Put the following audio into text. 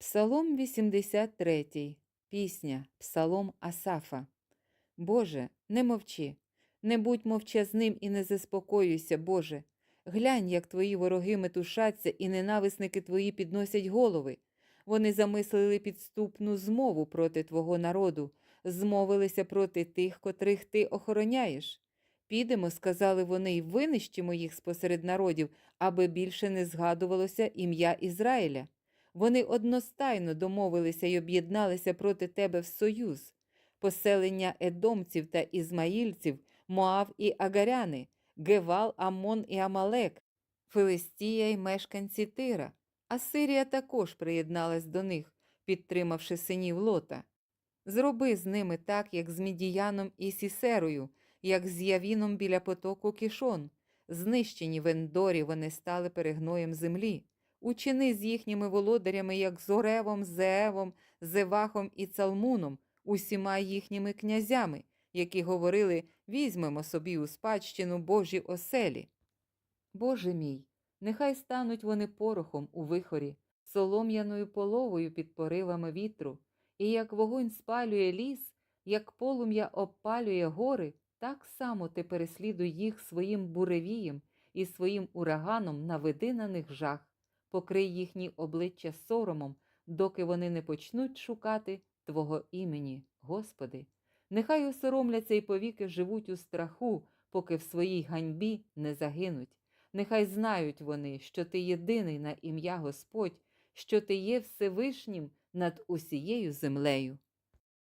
Псалом 83. Пісня, Псалом Асафа. Боже, не мовчи, не будь мовчазним і не заспокоюйся, Боже. Глянь, як твої вороги метушаться, і ненависники твої підносять голови. Вони замислили підступну змову проти твого народу, змовилися проти тих, котрих ти охороняєш. Підемо, сказали вони, і винищимо їх спосеред народів, аби більше не згадувалося ім'я Ізраїля. Вони одностайно домовилися й об'єдналися проти тебе в союз. Поселення едомців та ізмаїльців, Моав і Агаряни, Гевал, Амон і Амалек, Филистія й мешканці Тира. Асирія також приєдналась до них, підтримавши синів Лота. Зроби з ними так, як з Мідіяном і Сісерою, як з Явіном біля потоку Кішон. Знищені в Ендорі вони стали перегноєм землі. Учини з їхніми володарями, як з Оревом, Зеевом, Зевахом і Цалмуном, усіма їхніми князями, які говорили візьмемо собі у спадщину Божі оселі. Боже мій, нехай стануть вони порохом у вихорі, солом'яною половою під поривами вітру, і як вогонь спалює ліс, як полум'я обпалює гори, так само ти переслідуй їх своїм буревієм і своїм ураганом наведи на них жах покрий їхні обличчя соромом, доки вони не почнуть шукати Твого імені, Господи. Нехай осоромляться і повіки живуть у страху, поки в своїй ганьбі не загинуть. Нехай знають вони, що ти єдиний на ім'я Господь, що ти є Всевишнім над усією землею.